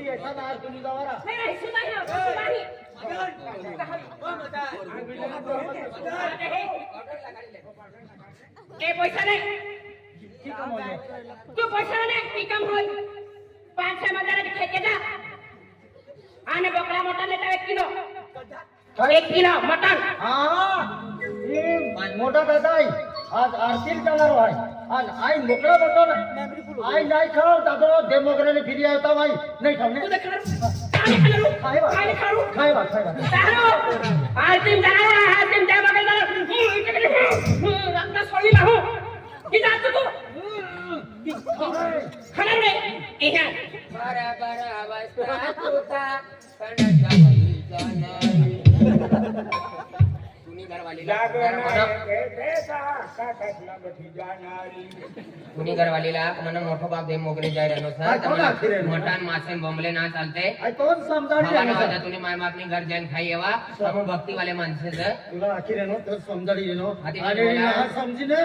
કોઈ એસા ના સુની દવારા નહીં નહીં સુનાઈ ના સુનાઈ એ પૈસા નહીં તું પૈસા નહીં પીકમ હોય પાંચ છ મજાને ખેંચે જા આને બકરા મોટા દાદા આજ આરસી કલર હોય અને આઈ મોકલા બતો ને આઈ નાઈ ખાવ દાદો ડેમોગ્રા ને ફરી આવતા ભાઈ નહીં ખાવ ને ખાય વાત ખાય વાત ખાય વાત આરતીમ દારા આરતીમ દે બગલ દારા રક્ત છોડી લાહો ઈ જાત તો ખબર રે એહા બરાબર અવસ્થા તુતા કણ જવઈ જનઈ गुन्हेगारवालीला कोणानं मोठं बाप दे मोकळे जाय राहिलो सर मटण मासे बंबले ना चालते तुम्ही माय बापनी घर जाईन खाई येवा आपण भक्तीवाले माणसे सर तुला आखी रेनो तर समजाडी रेनो समजी ना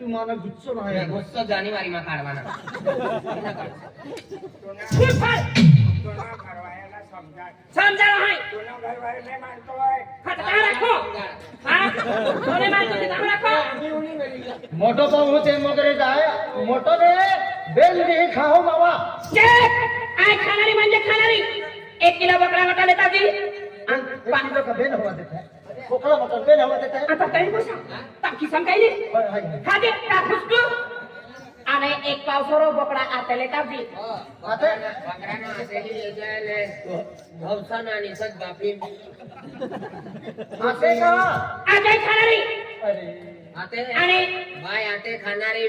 तू मला गुस्सो नाही गुस्सो जानेवारी मा काढवाना સમજાય મોટો તો હું છે મગરે જાય મોટો ને બેલ દે ખાઓ માવા આ ખાનારી મંજે ખાનારી એક કિલો બકરા વટા લેતા જી પાંચ કિલો કબે ન હોવા દેતા કોકળા મટન બે ન હોવા દેતા આ તો કઈ બોસા તાકી સંગાઈ લે ખાજે તા ખુશકુ અને એક પાવસરો બોકડા આ તલે કાપી બતે બકરાના આસેલી લઈ જાય ને ભવસાના ની સજ બાપી આતે કરો આતે ખાનારી અરે આતે અને ભાઈ આતે ખાનારી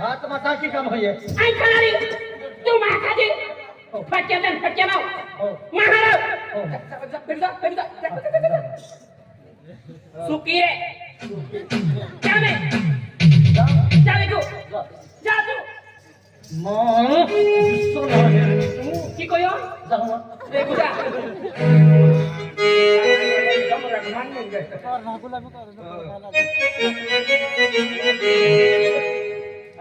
ભાત માં કાકી કામ હોય તું માખા જી Back him in, perdón, perdón, ¡Perdón! ¡Perdón! Supire. Jame. tú. Jame tú. No. ¿Qué coño? No. Escucha.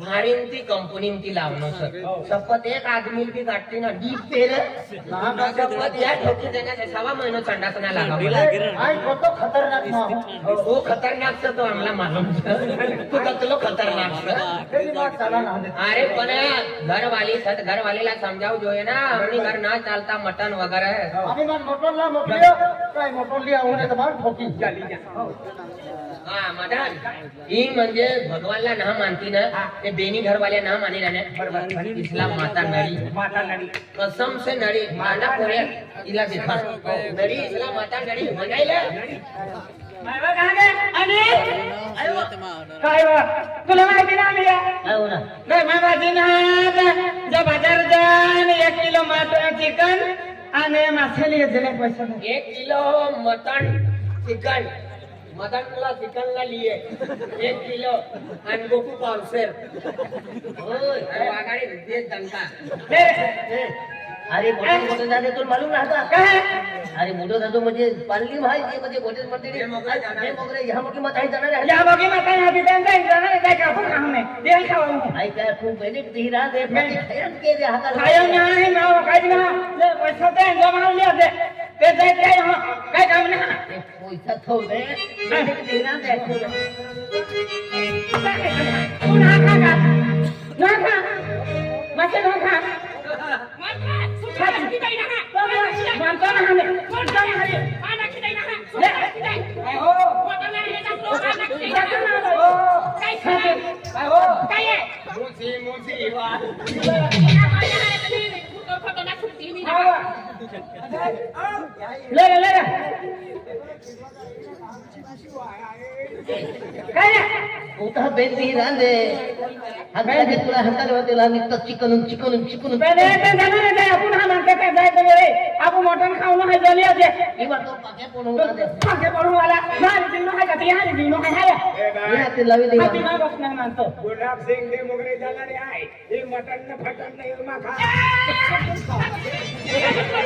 भाड्यांची कंपनींची लावणं सर शपथ एक आदमी बी काढते ना डीप पेर शपथ या ठोकी देण्याचे सवा महिना चंडासना लागावला तो खतरनाक हो खतरनाक सर तो आम्हाला मालूम तू कसलो खतरनाक सर अरे पण घरवाली सत घरवालीला समजावू જોઈએ ना આમની ઘર ના ચાલતા મટન વગેરે અમે મટન લા મોકલ્યો કઈ મટન લી આવું ને તમાર ઠોકી ચાલી જા ઈ म्हणजे भगवानला ना मानती ना ते बेनी घर वाले ना माने ना इस्लाम माता नळी कसम से नळी माना कोरे इला देखा नळी इस्लाम माता नळी म्हणायला काय तुला माहिती ना मी नाही माझी ना जो बाजार जाण एक किलो मटन चिकन आणि मासेली घेतले पैसे एक किलो मटन चिकन મદન પેલા ચિકન ના લીએ એક કિલો અને ગોકુ પાવસેર આગાડી વિદેશ જનતા અરે મોટો મોટો જાતે તો માલુમ ના હતા અરે મોટો થતો મુજે પાલી માં જે બધે ગોટે પડતી રે મગરે મગરે યહાં મકી મત આઈ તને યહાં મકી મત આઈ હતી તને ગઈ તને ગઈ કા ફોન હમે દેલ ખાવાનું આઈ કે તું બેલે ધીરા દે મેં ખયમ કે દે હાકા ખયમ ના હે ના કાજ ના લે પૈસા દે જમાલ લે દે તે તે તે કઈ કામ ના પૈસા થો દે દેના દે તું ના ખા ખા ના ખા માથે ના ખા મુસી મુસી વાત उठा बेटी रांदे हाताने तुला हाताने होते आम्ही तर चिकन चिकन चिकन आपण हा रे आपण मटण खाऊन हाय झाली पाके पडू वाला दिनो का दिनो हाती ना बसना मानतो गुलाब सिंग दे जाणारे आहे मटन खा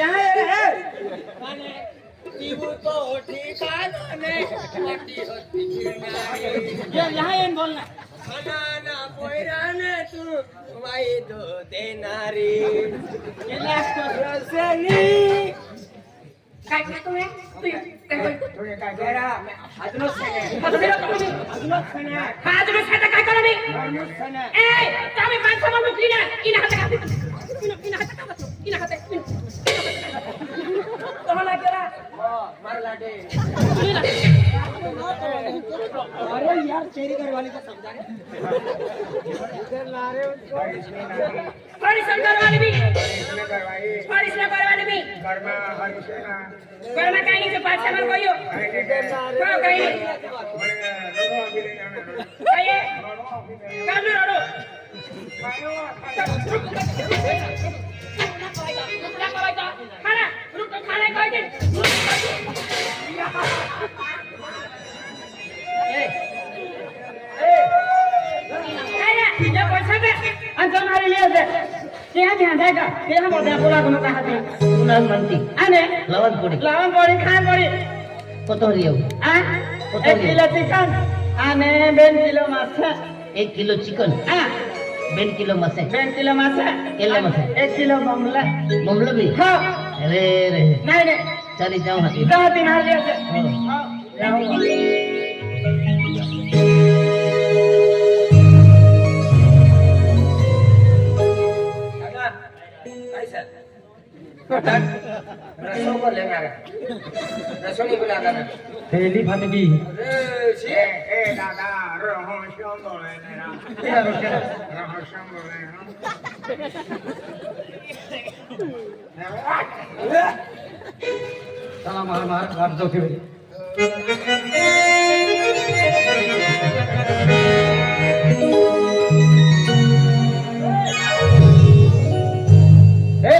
বলনা খানা পয়রানে তু ভাই দো দে নারী রসনি काय करतो मी तू काय काय गैरा अजूनच हा अजूनच खायचं काय करू मी ए आम्ही माणसं म्हणून क्लीन क्लीन हात का क्लीन हात का बसलो क्लीन हात कहना केरा मार लाडे अरे यार चेरी घर वाले को समझा इधर ला रहे हो ना सर घर वाले भी सॉरी सर घर वाले भी कर्मा हर सेना कर्मा कहीं नहीं से पास से मत कोइयो कहो कहीं कहिए कर खाना কত হরিয়াও এক কিলো চিকন আনে বেন কিলো মাছ এক কিলো চিকন হ্যাঁ બેન કિલો મસે બેન કિલો મસે કિલો મસે એક કિલો મમલા મમલો બી હા अरे रे नहीं नहीं चली जाओ ना जाओ दिन हाल लिया रसों को लेंगे रसों को बुलाना थैली फटगी ए ए दादा रहस्य बोले ना रहस्य बोले ना સાલા માર માર કાઢ દો કે એ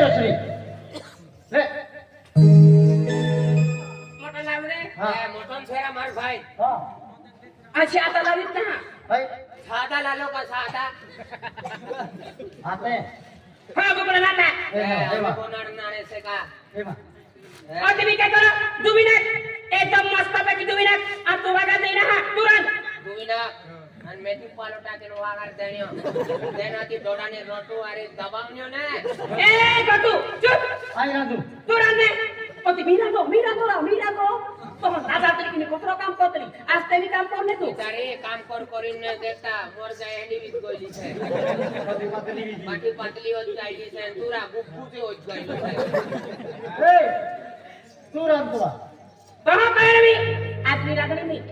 રસરી લે મોટો લાવડે હા મોટો છેરા માર ભાઈ હા આ છે આ તલાવી ના ભાઈ સાદા લાલો કા સાદા આતે હા તો તુરંત દુબીના મેથી પાલો ટાકેલો વાગાર દેણ્યો તેનાથી દોડાને રોટો આરે દબાવન્યો ને એ ગટુ તુરંત ને મીરા તો મીરા ગો મીરા ગો તો રાજા તરીકે કોથરો કામ કોતરી આજ તેની કામ કર ને તું તારે કામ કર કરીને દેતા મોર જાય એની વિજ ગોલી છે પાટી પાટલી હોત જાય છે તુરા ગુફુ જે હોત જાય છે એ તુરા તુરા તમે પહેરવી આજની રાગણી ની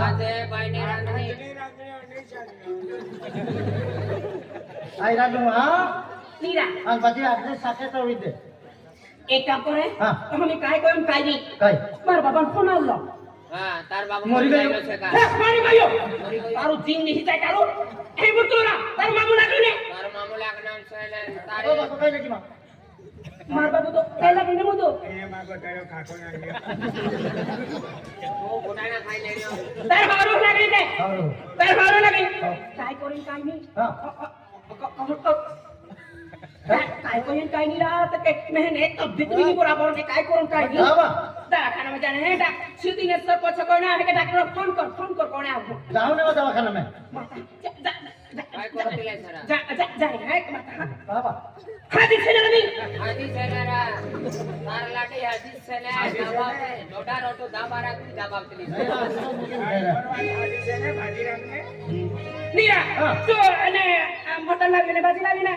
આજે ભાઈ ની રાગણી આઈ રાગણું હા નીરા અને પછી આપણે સાથે તો વિદે এটা করে তখন কাই করেন কাই নেই মার বাবা ফোন আনলো তার বাবা মরি গেল মরি গেল আর জিন নিহি তাই কারো এই বুতরা তার মামু লাগলে তার মামু লাগনাম সাইলে তার বাবা কই নাকি মা মার বাবা তো তাই লাগনি মতো এ মা গো তাই খাকো না ও গোনা না খাই নাই তার বাবা লাগলি তার বাবা লাগলি কাই করেন কাই নেই হ্যাঁ काय करून काय नाही राहत काय नाही नाही तब्येत बी नाही बरोबर नाही काय करून काय नाही दवाखाना में जाने हैं सीधी ने सर पछ करना है कि डॉक्टर फोन कर फोन कर कौन है आपको जाओ ना दवाखाना में जा जा ঘটনা লাগবে না বাজি লাগবে না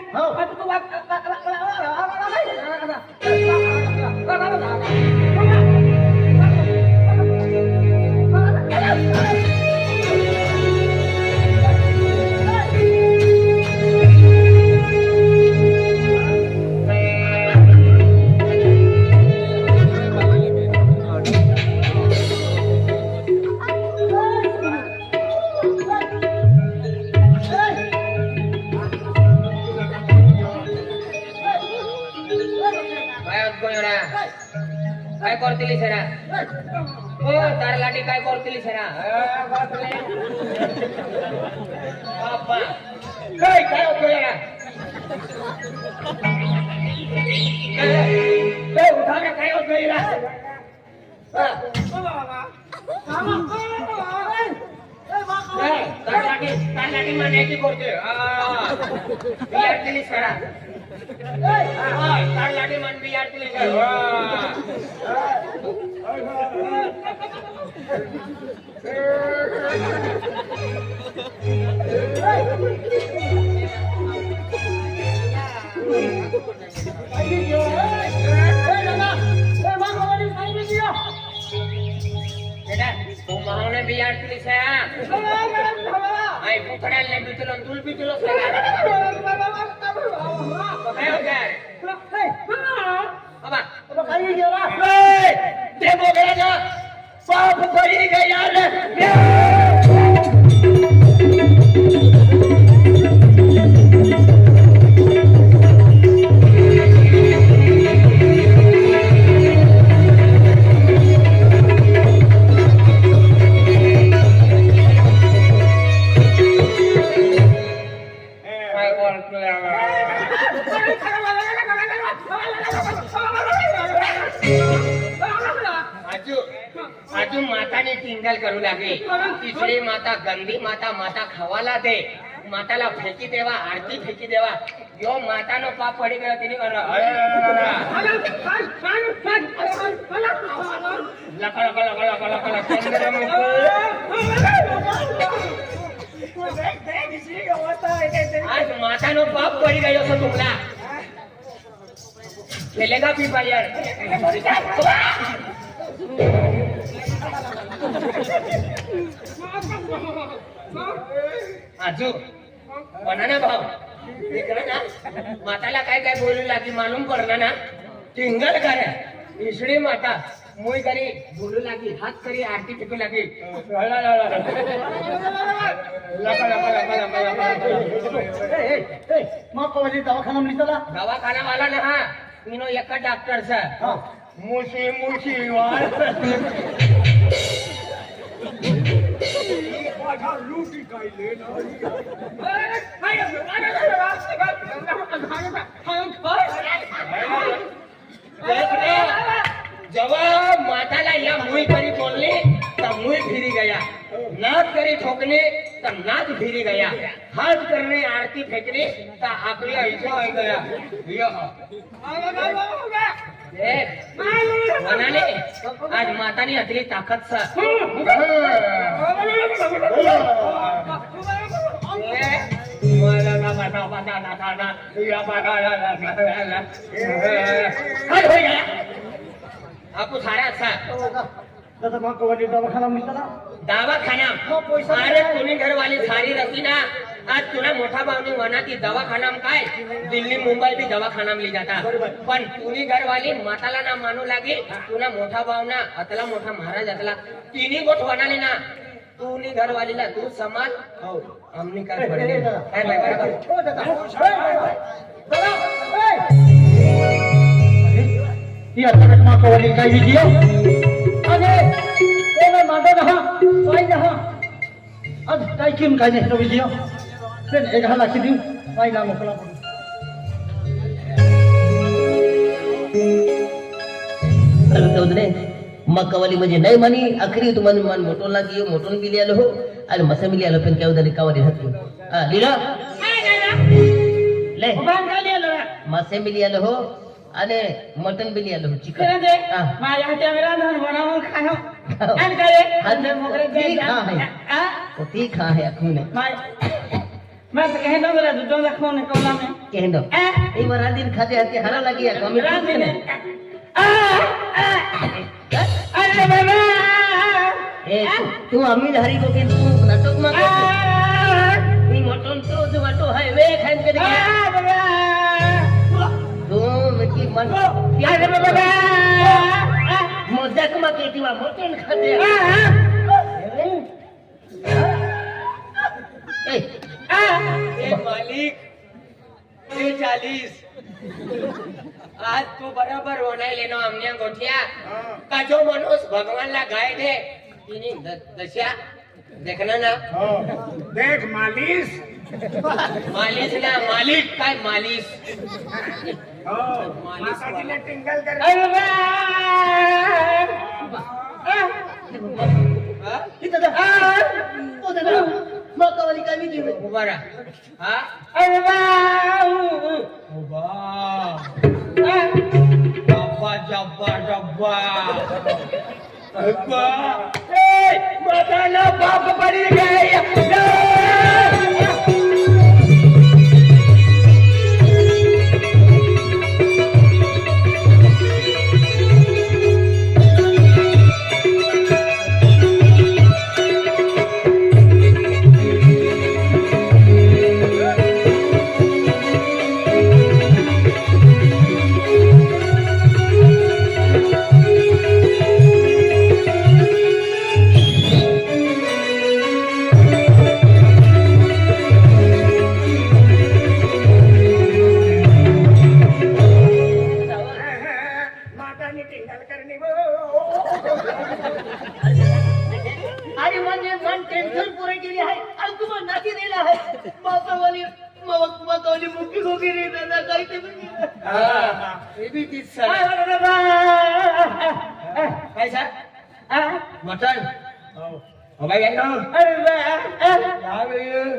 Oh, করতিলি সেরা ও তার লাঠি কাই করতিলি সেরা বাবা তার লাঠি মানে কি করতে তার লাগে মানবি আর তুলে তোমারনে বিয়ার তুলিস হ্যাঁ আমি পুকুরের লেবি তুলন তুলবি देखो मेरा सब कोई गया रे આજુ માતાની ચિંગલ કરવું લાગે ઈશ્વરી માતા ગંદી માતા માતા ખાવાલા દે માતાલા ફેંકી દેવા આરતી ફેંકી દેવા યો માતાનો પાપ પડી ગયો તેની આજ માતાનો પાપ પડી ગયો છો તુમલા ખેલેગા પીપા યાર आजो म्हणा ना भाऊ इकडे ना माताला काय काय बोलू लागली मालूम पडला ना टिंगल करा इसळी माता मुई करी बोलू लागली हात करी आरती टिकू लागली मग दवाखाना मिळतला दवाखाना वाला ना हा मी नो एका डॉक्टर सर મુશી મુશી વાત લૂટી કઈ લેના જવા માતાના અહીંયા મુઈ કરી બોલની તો મુઈ ફીરી ગયા નાદ કરી ઠોકને તો નાદ ફીરી ગયા હાથ કરીને આરતી ફેંકને તો આપણે અહીસો આવી ગયા આજ માતાની આટલી તાકાત છે આખું સારા છે दादा मां कवाली दवाखाना ना हो, पैसा अरे घरवाली सारी ना आज तुला मोठा भावनी म्हणा की दवाखाना काय दिल्ली मुंबई बी दवाखाना पण घरवाली माताला ना मानू लागे मोठा मोठा महाराज गोठ ना घरवालीला तू समाज काय काय પાઈ જા આજ કાઈ કેમ કાઈ ને વિજય બેન એક હા લખી દઉં પાઈ ના મોકલા તને મકવાલી મજે નહીં માની આખરી તું મને મન મોટો લાગી મોટો બી લે લો અને મસે મિલી આલો પેન કેવું દલી કાવરી હતું હા લીલા લે ઉભાન કા લો અને મટન બી લો ચિકન હા મારા હાથે મેરા ધન બનાવો ખાયો એમ કરે અંદર મોકરે તીખા હે આ તો તીખા હે ખૂને मैं तो कह दो मेरा दूधों का खून कोला में कह दो ए मरा दिन खाते हते हरा लगी है कमी रात में अरे बाबा ए तू अमीर हरी को के तू नाटक में नी मोटन तो जो वाटो है वे खान के आ बाबा तू मकी मन अरे बाबा ઝકમકી દીવા મોતીન ખાતે એ માલિક એ ચાલીસ આજ તો બરાબર વણાઈ લેનો અમને ગોઠિયા કાજો મનોજ ભગવાન લા ગાય દે એની દશા देखना ना हो देख मालिश मालिश ना मालिक काय मालिश हो टिंगल कर अरे हो, काय मी जीवे अरे जब्बा जब्बा பாப்பா படிக்கிறேன் પૈસા મટન ભાઈ ગઈ નો આવી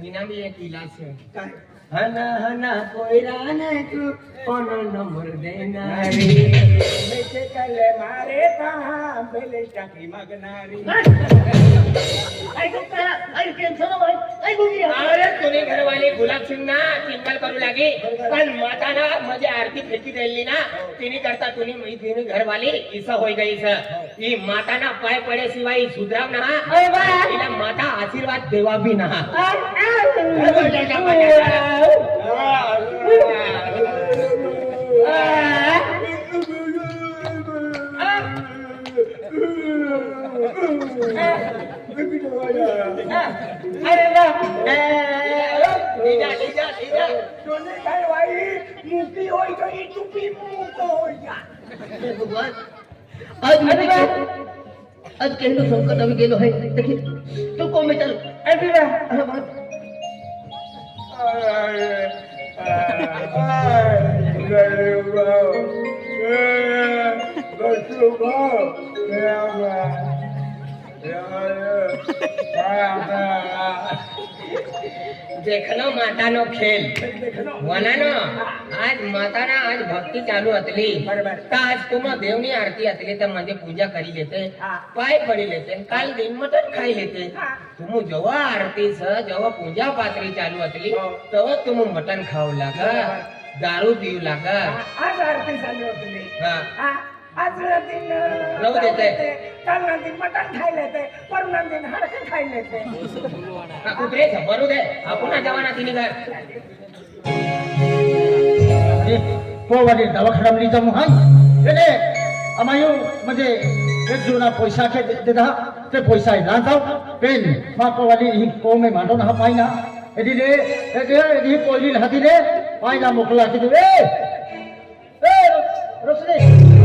મીનાબી એક ઈલા છે હના હના કોઈરા ને તું કોનો નંબર દેનારી મેસે કલે મારે તા બેલે ચાકી મગનારી ગુલાબસિંહ ના ચિંગલ કરું લાગી પણ માતાના મજે આરતી ફેંકી દેલી ના તેની કરતા તુની મૈત્રીની ઘરવાલી ઈસા હોઈ ગઈ છે ઈ માતાના પાય પડે સિવાય સુધરામ ના એટલે માતા આશીર્વાદ દેવા બી ના Ah! મૂકી હોય તો એ ચૂપી મૂકો હોય ભગવાન આજ મને आज केंद्र संकट अभी गेलो है देखिए तू को में चल अभी ना अरे बात बसुबा मेरा देखनो नो खेल वनानो आज माताना आज भक्ती चालू अतली ता आज तुम देवनी आरती अतली तर मजे पूजा करी लेते पाय पडी लेते काल दिन मटन खाई लेते जवा आरती आरतीच जवा पूजा पात्री चालू अतली तेव्हा तुम मटन खाओ लागा दारू पिऊ लागा आज आरती चालू हाँ आज दिन नऊ देते कालना दिन मटण खायला येते परना दिन हाडकं खायला येते कुत्रे बरू दे आपण जवाना तिने घर पोवाडी दवाखाना जा मुहान એટલે અમાયું મજે એક જોના પૈસા કે દીધા તે પૈસા ના થાવ પેન માં પોવાડી હી કોમે માંડો ના પાઈના એડી રે એડી એડી પોઈલી હાથી રે પાઈના મોકલા કીધું એ એ રોશની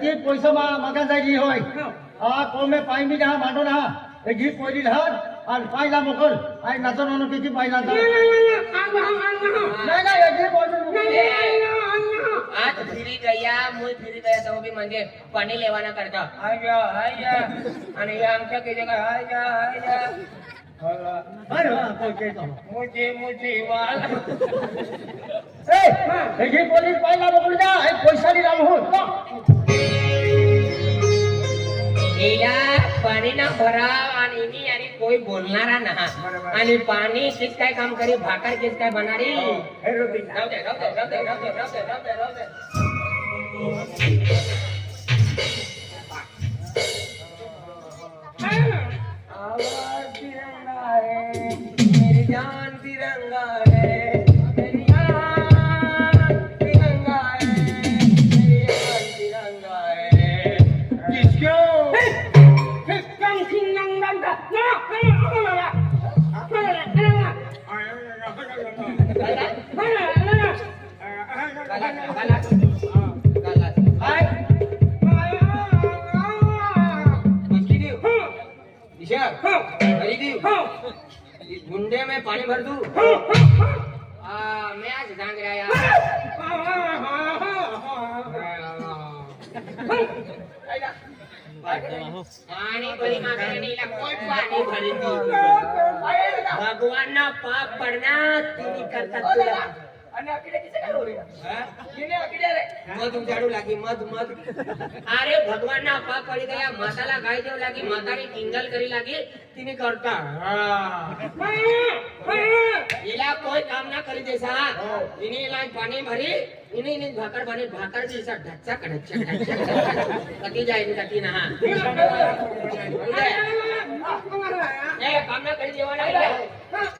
તે પોઈસોમાં મગનદાજી હોય આ કોમે પાઈમી ના માંડો ના એ ઘી પોઈલી ઢાળ અને પાઈલા મોકલ આ નચવાનો કીધી પાઈલા ના ના ના એ ઘી પોઈલી આજ ફીરી ગયા મુય ફીરી ગયા તો બી મંદિર પાણી લેવાના કરતા હાય ગયા હાય ગયા અને એ આમ કે કે હાય ગયા હાય ગયા મુજે મુજે વાલ એ ઘી પોલીસ પાઈલા મોકલ જા એ પૈસા ની રામ હું એલા પાણી ના ભરાવ અને એની યારી કોઈ બોલનારા ના અને પાણી શીખતા કામ કરી ભાકર કિસ્તા બનાવી ભગવાન ના પાપ પડના તેની કરતા લાગી મત મત અરે ભગવાન પાપ પડી ગયા માતાલા ગાય દેવ લાગી માતાની ટિંગલ કરી લાગી તીને કરતા એલા કોઈ કામ ના કરી દેસા એની લાઈ પાણી ભરી એને એને ભાકર બને ભાકર જે સર ઢચ્ચા કડચ્ચા ઢચ્ચા કટી જાય ને કટી ના હા એ કામ ના કરી દેવાના